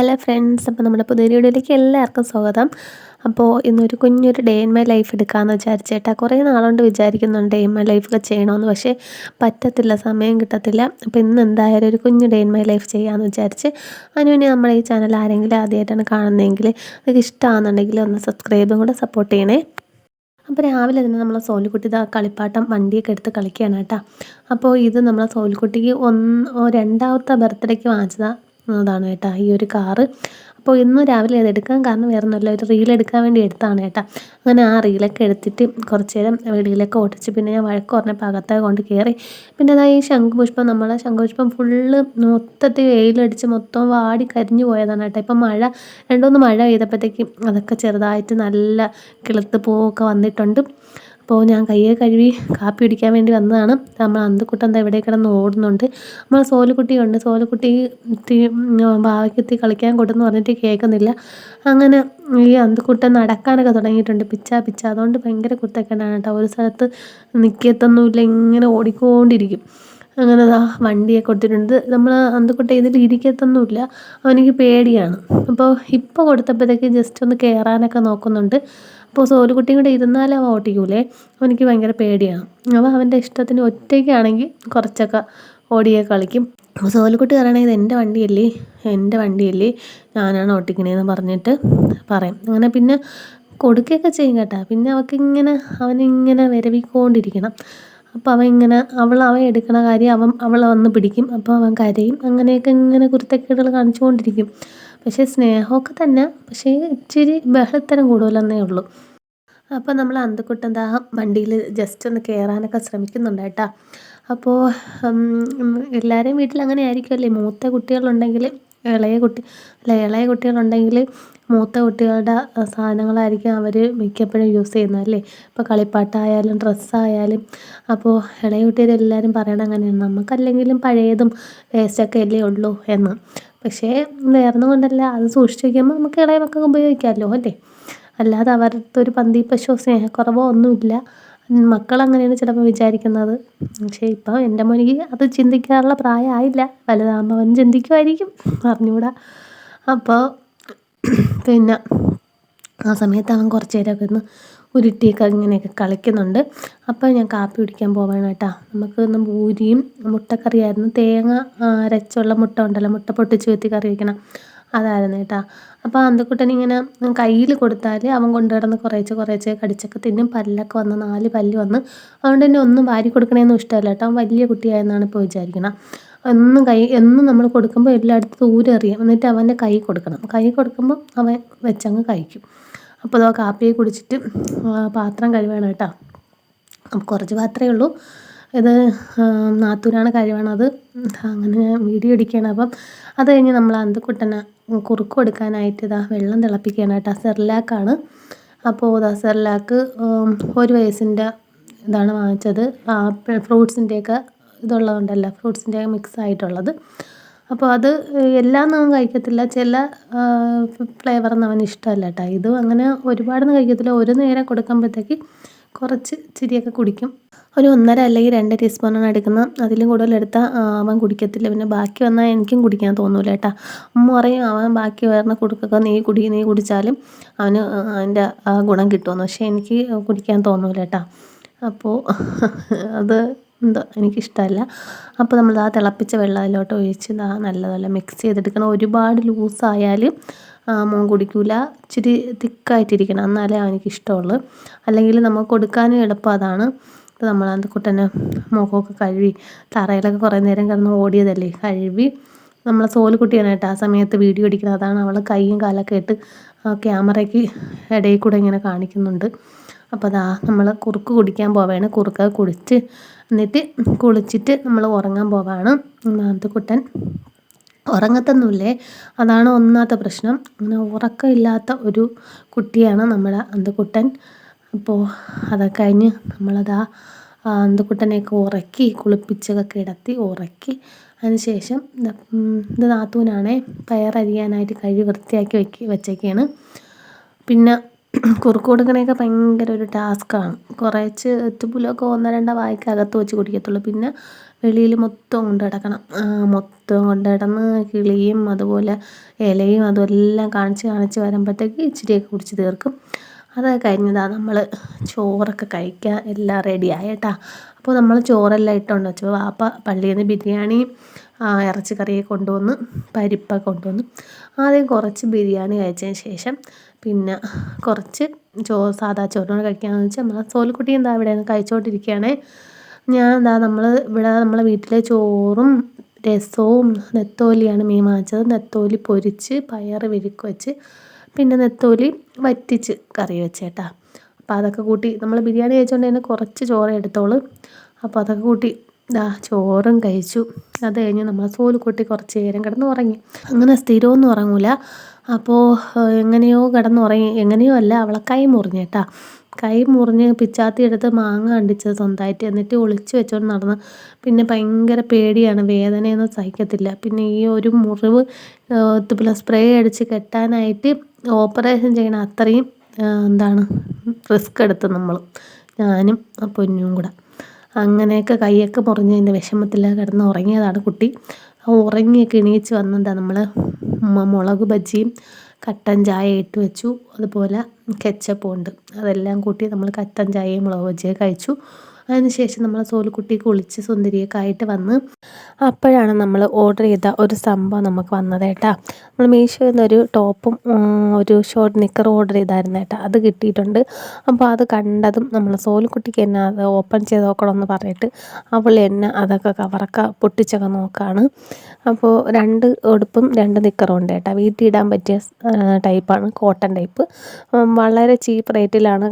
Hello friends അപ്പോൾ നമ്മുടെ പുതിയ വീഡിയോയിലേക്ക് എല്ലാവർക്കും സ്വാഗതം. അപ്പോൾ ഇന്നൊരു കുഞ്ഞൊരു ഡേ ഇൻ മൈ ലൈഫ് എടുക്കാമെന്ന് വിചാരിച്ചേട്ടാ കുറേ നാളുകൊണ്ട് വിചാരിക്കുന്നുണ്ട് ഡേ ഇൻ മൈ ലൈഫൊക്കെ ചെയ്യണമെന്ന് പക്ഷേ പറ്റത്തില്ല സമയം കിട്ടത്തില്ല. അപ്പോൾ ഇന്ന് എന്തായാലും ഒരു കുഞ്ഞു ഡേ ഇൻ മൈ ലൈഫ് ചെയ്യാമെന്ന് വിചാരിച്ച് അതിനുവേണ്ടി നമ്മുടെ ഈ ചാനൽ ആരെങ്കിലും ആദ്യമായിട്ടാണ് കാണുന്നതെങ്കിൽ നിങ്ങൾക്ക് ഇഷ്ടമാണെന്നുണ്ടെങ്കിൽ ഒന്ന് സബ്സ്ക്രൈബും കൂടെ സപ്പോർട്ട് ചെയ്യണേ. അപ്പോൾ രാവിലെ തന്നെ നമ്മളെ സോലിക്കുട്ടി ഇതാ കളിപ്പാട്ടം വണ്ടിയൊക്കെ എടുത്ത് കളിക്കുകയാണ് കേട്ടോ. അപ്പോൾ ഇത് നമ്മളെ സോലിക്കുട്ടിക്ക് ഒന്ന് രണ്ടാമത്തെ ബർത്ത്ഡേക്ക് വാങ്ങിച്ചതാണ് അതാണ് കേട്ടോ ഈ ഒരു കാറ് അപ്പോൾ ഇന്ന് രാവിലെ അത് എടുക്കാൻ കാരണം വേറെ ഒന്നുമല്ല ഒരു റീൽ എടുക്കാൻ വേണ്ടി എടുത്താണ് കേട്ടോ. അങ്ങനെ ആ റീലൊക്കെ എടുത്തിട്ട് കുറച്ച് നേരം വെളിയിലൊക്കെ ഓടിച്ച് പിന്നെ ഞാൻ വഴക്ക് പറഞ്ഞപ്പോൾ അകത്തൊക്കെ കൊണ്ട് കയറി പിന്നെ അതാ ഈ ശംഖുപുഷ്പം നമ്മളെ ശംഖുപുഷ്പം ഫുള്ള് മൊത്തത്തിൽ വെയിലടിച്ച് മൊത്തം വാടി കരിഞ്ഞു പോയതാണ് കേട്ടോ. ഇപ്പം മഴ രണ്ടുമൂന്ന് മഴ പെയ്തപ്പോഴത്തേക്കും അതൊക്കെ ചെറുതായിട്ട് നല്ല കിളുത്ത് പൂവൊക്കെ വന്നിട്ടുണ്ട്. അപ്പോൾ ഞാൻ കയ്യെ കഴുകി കാപ്പി കുടിക്കാൻ വേണ്ടി വന്നതാണ്. നമ്മൾ അന്തുക്കുട്ടൻ എന്താ ഇവിടെ കിടന്ന് ഓടുന്നുണ്ട്. നമ്മൾ സോലുകുട്ടിയുണ്ട്. സോലുകുട്ടി ഭാവയ്ക്കെത്തി കളിക്കാൻ കൊടുന്ന് പറഞ്ഞിട്ട് കേൾക്കുന്നില്ല. അങ്ങനെ ഈ അന്തുക്കുട്ടൻ നടക്കാനൊക്കെ തുടങ്ങിയിട്ടുണ്ട്. പിച്ച പിച്ച. അതുകൊണ്ട് ഭയങ്കര കുത്തക്കേടാണ് കേട്ടോ. ഒരു സ്ഥലത്ത് നിൽക്കത്തൊന്നുമില്ല ഇങ്ങനെ ഓടിക്കൊണ്ടിരിക്കും. അങ്ങനെ ആ വണ്ടിയൊക്കെ കൊടുത്തിട്ടുണ്ട്. നമ്മൾ അന്തക്കൊട്ട ഇതിൽ ഇരിക്കത്തൊന്നുമില്ല അവനിക്ക് പേടിയാണ്. അപ്പോൾ ഇപ്പോൾ കൊടുത്തപ്പോഴത്തേക്ക് ജസ്റ്റ് ഒന്ന് കയറാനൊക്കെ നോക്കുന്നുണ്ട്. അപ്പോൾ സോലുകുട്ടിയും കൂടെ ഇരുന്നാലും അവൻ ഓട്ടിക്കൂലേ അവനിക്ക് ഭയങ്കര പേടിയാണ്. അപ്പോൾ അവന്റെ ഇഷ്ടത്തിന് ഒറ്റയ്ക്കാണെങ്കിൽ കുറച്ചൊക്കെ ഓടിയേ കളിക്കും. അപ്പോൾ സോലുകുട്ടി പറയണേ ഇത് എന്റെ വണ്ടിയല്ലേ? എന്റെ വണ്ടിയല്ലേ? ഞാനാണ് ഓട്ടിക്കണേന്ന് പറഞ്ഞിട്ട് പറയും. അങ്ങനെ പിന്നെ കൊടുക്കുകയൊക്കെ ചെയ്യും കേട്ടോ. പിന്നെ അവൾക്ക് ഇങ്ങനെ അവനിങ്ങനെ വിരവിക്കൊണ്ടിരിക്കണം. അപ്പോൾ അവൻ ഇങ്ങനെ അവൾ അവൻ എടുക്കണ കാര്യം അവൻ അവളെ വന്ന് പിടിക്കും. അപ്പോൾ അവൻ കരയും. അങ്ങനെയൊക്കെ ഇങ്ങനെ കുരുത്തക്കേടുകൾ കാണിച്ചുകൊണ്ടിരിക്കും. പക്ഷേ സ്നേഹമൊക്കെ തന്നെ പക്ഷേ ഇച്ചിരി ബഹളത്തരം കൂടുതലെന്നേ ഉള്ളൂ. അപ്പോൾ നമ്മൾ അന്തക്കുട്ടൻ ദാ വണ്ടിയിൽ ജസ്റ്റ് ഒന്ന് കയറാനൊക്കെ ശ്രമിക്കുന്നുണ്ട് കേട്ടോ. അപ്പോൾ എല്ലാവരെയും വീട്ടിൽ അങ്ങനെ ആയിരിക്കുമല്ലേ മൂത്ത കുട്ടികളുണ്ടെങ്കിൽ ഇളയ കുട്ടി അല്ല ഇളയ കുട്ടികളുണ്ടെങ്കിൽ മൂത്ത കുട്ടികളുടെ സാധനങ്ങളായിരിക്കും അവർ മിക്കപ്പോഴും യൂസ് ചെയ്യുന്നത് അല്ലേ? ഇപ്പോൾ കളിപ്പാട്ടമായാലും ഡ്രസ്സായാലും അപ്പോൾ ഇളയ കുട്ടികളെല്ലാവരും പറയണത് അങ്ങനെയാണ്. നമുക്കല്ലെങ്കിലും പഴയതും വേസ്റ്റൊക്കെ അല്ലേ ഉള്ളൂ എന്ന്. പക്ഷേ വേറൊന്നും കൊണ്ടല്ല അത് സൂക്ഷിച്ച് വയ്ക്കുമ്പോൾ നമുക്ക് ഇളയ മക്കൾക്ക് ഉപയോഗിക്കാമല്ലോ അല്ലേ? അല്ലാതെ അവരുടെ ഒരു പന്തി പശുവോ സ്നേഹക്കുറവോ ഒന്നുമില്ല. മക്കളങ്ങനെയാണ് ചിലപ്പോൾ വിചാരിക്കുന്നത്. പക്ഷേ ഇപ്പോൾ എന്റെ മോനിക്ക് അത് ചിന്തിക്കാനുള്ള പ്രായമായില്ല. വലുതാകുമ്പോൾ അവൻ ചിന്തിക്കുമായിരിക്കും. അറിഞ്ഞുകൂടാ. അപ്പോൾ പിന്നെ ആ സമയത്ത് അവൻ കുറച്ച് നേരമൊക്കെ ഒന്ന് ഉരുട്ടിയൊക്കെ ഇങ്ങനെയൊക്കെ കളിക്കുന്നുണ്ട്. അപ്പോൾ ഞാൻ കാപ്പി കുടിക്കാൻ പോവാണ് കേട്ടോ. നമുക്ക് ഇന്ന് പൂരിയും മുട്ടക്കറിയായിരുന്നു. തേങ്ങ അരച്ചുള്ള മുട്ട ഉണ്ടല്ലോ. മുട്ട പൊട്ടിച്ച് വെത്തി കറി വയ്ക്കണം അതായിരുന്നു കേട്ടോ. അപ്പോൾ അന്തക്കുട്ടൻ ഇങ്ങനെ കയ്യിൽ കൊടുത്താൽ അവൻ കൊണ്ടു കിടന്ന് കുറേച്ച് കുറേശ്ശെ കടിച്ചൊക്കെ തിന്നും പല്ലൊക്കെ വന്ന് നാല് പല്ല് വന്ന് അതുകൊണ്ട് തന്നെ ഒന്നും വാരി കൊടുക്കണേന്നും ഇഷ്ടമല്ല കേട്ടോ. വലിയ കുട്ടിയായെന്നാണ് ഇപ്പോൾ വിചാരിക്കണം. എന്നും കൈ എന്നും നമ്മൾ കൊടുക്കുമ്പോൾ എല്ലായിടത്തും അറിയാം എന്നിട്ട് അവന്റെ കൈ കൊടുക്കണം. കൈ കൊടുക്കുമ്പോൾ അവൻ വെച്ചങ്ങ് കഴിക്കും. അപ്പോൾ അതോ കാപ്പിയെ കുടിച്ചിട്ട് പാത്രം കഴുകണം കേട്ടോ. കുറച്ച് പാത്രമേ ഉള്ളൂ. ഇത് നാത്തൂനാണ് കഴിവണത്. അങ്ങനെ വീഡിയോ എടുക്കുകയാണ്. അപ്പം അത് കഴിഞ്ഞ് നമ്മൾ അന്തക്കുട്ടനെ കുറുക്ക് കൊടുക്കാനായിട്ട് ഇതാ വെള്ളം തിളപ്പിക്കുകയാണ് കേട്ടോ. സെർലാക്കാണ്. അപ്പോൾ ഇതാ സെർലാക്ക് ഒരു വയസ്സിന്റെ ഇതാണ് വാങ്ങിച്ചത്. ആപ്പിൾ ഫ്രൂട്ട്സിന്റെയൊക്കെ ഇതുള്ളതുണ്ടല്ലോ ഫ്രൂട്ട്സിന്റെ മിക്സ് ആയിട്ടുള്ളത് അപ്പോൾ അത് എല്ലാം ഒന്നും കഴിക്കത്തില്ല. ചില ഫ്ലേവറൊന്നും അവന് ഇഷ്ടമല്ല കേട്ടോ. ഇതും അങ്ങനെ ഒരുപാടൊന്നും കഴിക്കത്തില്ല. ഒരു നേരം കൊടുക്കുമ്പോഴത്തേക്ക് കുറച്ച് ചിരിയൊക്കെ കുടിക്കും. ഒരു ഒന്നര അല്ലെങ്കിൽ രണ്ട് ടീസ്പൂണാണ് എടുക്കുന്നത്. അതിലും കൂടുതൽ എടുത്താൽ അവൻ കുടിക്കത്തില്ല. പിന്നെ ബാക്കി വന്നാൽ എനിക്കും കുടിക്കാൻ തോന്നൂല കേട്ടോ. അമ്മ പറയും അവൻ ബാക്കി വരുന്ന കുടുക്കൊക്കെ നീ കുടി നീ കുടിച്ചാലും അവന് അതിന്റെ ഗുണം കിട്ടുമെന്ന്. പക്ഷേ എനിക്ക് കുടിക്കാൻ തോന്നൂല കേട്ടോ. അപ്പോൾ അത് എന്തോ എനിക്കിഷ്ടമല്ല. അപ്പോൾ നമ്മൾ ആ തിളപ്പിച്ച വെള്ളം അതിലോട്ട് ഒഴിച്ച് നല്ലതല്ല മിക്സ് ചെയ്തെടുക്കണം. ഒരുപാട് ലൂസായാൽ മോൻ കുടിക്കില്ല ഇച്ചിരി തിക്കായിട്ടിരിക്കണം. എന്നാലേ അവനിക്ക് ഇഷ്ടമുള്ളൂ അല്ലെങ്കിൽ നമുക്ക് കൊടുക്കാനും എളുപ്പം അതാണ്. അപ്പോൾ നമ്മൾ അത് കുട്ടനെ മുഖമൊക്കെ കഴുകി തറയിലൊക്കെ കുറേ നേരം കിടന്ന് ഓടിയതല്ലേ? കഴുകി. നമ്മളെ സോലുകുട്ടിയാണ് കുട്ടിയാനായിട്ട് ആ സമയത്ത് വീഡിയോ എടുക്കുന്നത്. അതാണ് അവൾ കൈയും കാലൊക്കെ ഇട്ട് ക്യാമറയ്ക്ക് ഇടയിൽ കൂടെ ഇങ്ങനെ കാണിക്കുന്നുണ്ട്. അപ്പോൾ അതാ നമ്മൾ കുറുക്ക് കുടിക്കാൻ പോവുകയാണ് കുറുക്ക് കുടിച്ച് എന്നിട്ട് കുളിച്ചിട്ട് നമ്മൾ ഉറങ്ങാൻ പോവാണ്. കുട്ടൻ. ഉറങ്ങത്തൊന്നുമില്ലേ? അതാണ് ഒന്നാമത്തെ പ്രശ്നം. അങ്ങനെ ഉറക്കമില്ലാത്ത ഒരു കുട്ടിയാണ് നമ്മുടെ അന്തക്കുട്ടൻ. അപ്പോൾ അതൊക്കെ കഴിഞ്ഞ് നമ്മളതാ അന്തക്കുട്ടനെയൊക്കെ ഉറക്കി കുളിപ്പിച്ചൊക്കെ കിടത്തി ഉറക്കി. അതിന് ശേഷം ഇത് നാത്തൂനാണേ പയറരിയാനായിട്ട് കഴുകി വൃത്തിയാക്കി വെക്കി വെച്ചേക്കാണ്. പിന്നെ കുറുക്ക് കൊടുക്കണയൊക്കെ ഭയങ്കര ഒരു ടാസ്ക്കാണ്. കുറച്ച് എത്തുപുലൊക്കെ ഒന്ന് രണ്ടോ വായിക്കകത്ത് വെച്ച് കുടിക്കത്തുള്ളൂ. പിന്നെ വെളിയിൽ മൊത്തം കൊണ്ട് കിടക്കണം മൊത്തം കൊണ്ട് കിടന്ന് കിളിയും അതുപോലെ ഇലയും അതെല്ലാം കാണിച്ച് കാണിച്ച് വരുമ്പോഴത്തേക്ക് ഇച്ചിരിയൊക്കെ കുടിച്ച് തീർക്കും. അതൊക്കെ കഴിഞ്ഞതാണ് നമ്മൾ ചോറൊക്കെ കഴിക്കാൻ എല്ലാം റെഡി ആയേട്ടാ. അപ്പോൾ നമ്മൾ ചോറെല്ലാം ഇട്ടുകൊണ്ട് വെച്ചു. വാപ്പ പള്ളിയിൽ നിന്ന് ബിരിയാണി ഇറച്ചിക്കറിയൊക്കെ കൊണ്ടുവന്ന് പരിപ്പൊക്കെ കൊണ്ടുവന്ന്. ആദ്യം കുറച്ച് ബിരിയാണി കഴിച്ചതിന് ശേഷം പിന്നെ കുറച്ച് ചോറ് സാധാ ചോറിനോട് കഴിക്കാമെന്ന് വെച്ചാൽ നമ്മൾ സോൽക്കുട്ടി എന്താ ഇവിടെ കഴിച്ചുകൊണ്ടിരിക്കുകയാണേ ഞാൻ എന്താ നമ്മൾ ഇവിടെ നമ്മളെ വീട്ടിലെ ചോറും രസവും നെത്തോലിയാണ് മീൻ വാങ്ങിച്ചത്. നെത്തോലി പൊരിച്ച് പയർ വിരുക്ക് വെച്ച് പിന്നെ നെത്തോലി വറ്റിച്ച് കറി വെച്ചേട്ടാ അപ്പോൾ അതൊക്കെ കൂട്ടി നമ്മൾ ബിരിയാണി കഴിച്ചുകൊണ്ട് തന്നെ കുറച്ച് ചോറേ എടുത്തോളൂ. അപ്പോൾ അതൊക്കെ കൂട്ടി ദാ ചോറും കഴിച്ചു. അത് കഴിഞ്ഞ് നമ്മൾ സോൽ കൂട്ടി കുറച്ച് നേരം കിടന്ന് ഉറങ്ങി അങ്ങനെ സ്ഥിരമൊന്നും ഉറങ്ങൂല. അപ്പോൾ എങ്ങനെയോ കിടന്നുറങ്ങി. എങ്ങനെയോ അല്ല അവളെ കൈ മുറിഞ്ഞേട്ടാ കൈ മുറിഞ്ഞ് പിച്ചാത്തി എടുത്ത് മാങ്ങ കണ്ടിച്ചത് സ്വന്തമായിട്ട് എന്നിട്ട് ഒളിച്ചു വെച്ചോണ്ട് നടന്ന് പിന്നെ ഭയങ്കര പേടിയാണ്. വേദനയൊന്നും സഹിക്കത്തില്ല. പിന്നെ ഈ ഒരു മുറിവ് പിന്നെ സ്പ്രേ അടിച്ച് കെട്ടാനായിട്ട് ഓപ്പറേഷൻ ചെയ്യണ അത്രയും എന്താണ് റിസ്ക് എടുത്ത് നമ്മൾ ഞാനും പൊന്നും കൂടെ. അങ്ങനെയൊക്കെ കൈയൊക്കെ മുറിഞ്ഞതിന്റെ വിഷമത്തിൽ കിടന്ന് ഉറങ്ങിയതാണ് കുട്ടി. ആ ഉറങ്ങിയൊക്കെ എണീച്ച് വന്നെന്താ നമ്മൾ മുളക് ബജിയും കട്ടൻ ചായ ഇട്ട് വെച്ചു. അതുപോലെ കെച്ചപ്പും ഉണ്ട്. അതെല്ലാം കൂട്ടി നമ്മൾ കട്ടൻ ചായയും മുളക് ബജ്ജിയൊക്കെ കഴിച്ചു. അതിനുശേഷം നമ്മൾ സോലുക്കുട്ടി കുളിച്ച് സുന്ദരിയൊക്കെ ആയിട്ട് വന്ന് അപ്പോഴാണ് നമ്മൾ ഓർഡർ ചെയ്ത ഒരു സംഭവം നമുക്ക് വന്നത് കേട്ടാ. നമ്മൾ മീഷോയിൽ നിന്നൊരു ടോപ്പും ഒരു ഷോർട്ട് നിക്കർ ഓർഡർ ചെയ്തായിരുന്നു കേട്ടോ. അത് കിട്ടിയിട്ടുണ്ട്. അപ്പോൾ അത് കണ്ടതും നമ്മൾ സോലുക്കുട്ടിക്ക് എന്നെ അത് ഓപ്പൺ ചെയ്ത് നോക്കണമെന്ന് പറഞ്ഞിട്ട് അവൾ എന്നെ അതൊക്കെ കവറൊക്കെ പൊട്ടിച്ചൊക്കെ നോക്കുകയാണ് അപ്പോൾ രണ്ട് ഉടുപ്പും രണ്ട് നിക്കറും ഉണ്ട് കേട്ടോ. വീട്ടിൽ ഇടാൻ പറ്റിയ ടൈപ്പാണ് കോട്ടൺ ടൈപ്പ് വളരെ ചീപ്പ് റേറ്റിലാണ്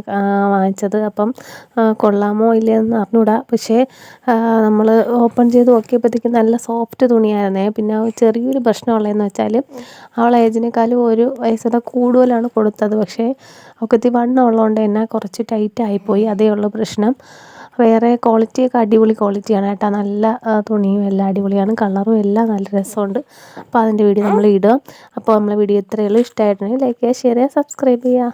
വാങ്ങിച്ചത്. അപ്പം കൊള്ളാമോ ഇല്ലയെന്ന് അറിഞ്ഞൂടാ. പക്ഷേ നമ്മൾ ഓപ്പൺ ചെയ്ത് നോക്കിയപ്പോഴത്തേക്കും നല്ല സോഫ്റ്റ് തുണിയായിരുന്നേ. പിന്നെ ചെറിയൊരു പ്രശ്നമുള്ളതെന്ന് വെച്ചാൽ അവൾ ഏജിനേക്കാളും ഒരു വയസ്സൊക്കെ കൂടുതലാണ് കൊടുത്തത്. പക്ഷേ അവൾക്ക് വണ്ണം ഉള്ളതുകൊണ്ട് തന്നെ കുറച്ച് ടൈറ്റ് ആയിപ്പോയി. അതേ ഉള്ളൂ പ്രശ്നം. വേറെ ക്വാളിറ്റിയൊക്കെ അടിപൊളി ക്വാളിറ്റിയാണ് കേട്ടോ. നല്ല തുണിയും എല്ലാം അടിപൊളിയാണ്. കളറും എല്ലാം നല്ല രസമുണ്ട്. അപ്പോൾ അതിന്റെ വീഡിയോ നമ്മൾ ഇടുക. അപ്പോൾ നമ്മളെ വീഡിയോ ഇത്രയേ ഉള്ളൂ. ഇഷ്ടമായിട്ടുണ്ടെങ്കിൽ ലൈക്ക് ചെയ്യുക ഷെയർ ചെയ്യുക സബ്സ്ക്രൈബ് ചെയ്യുക.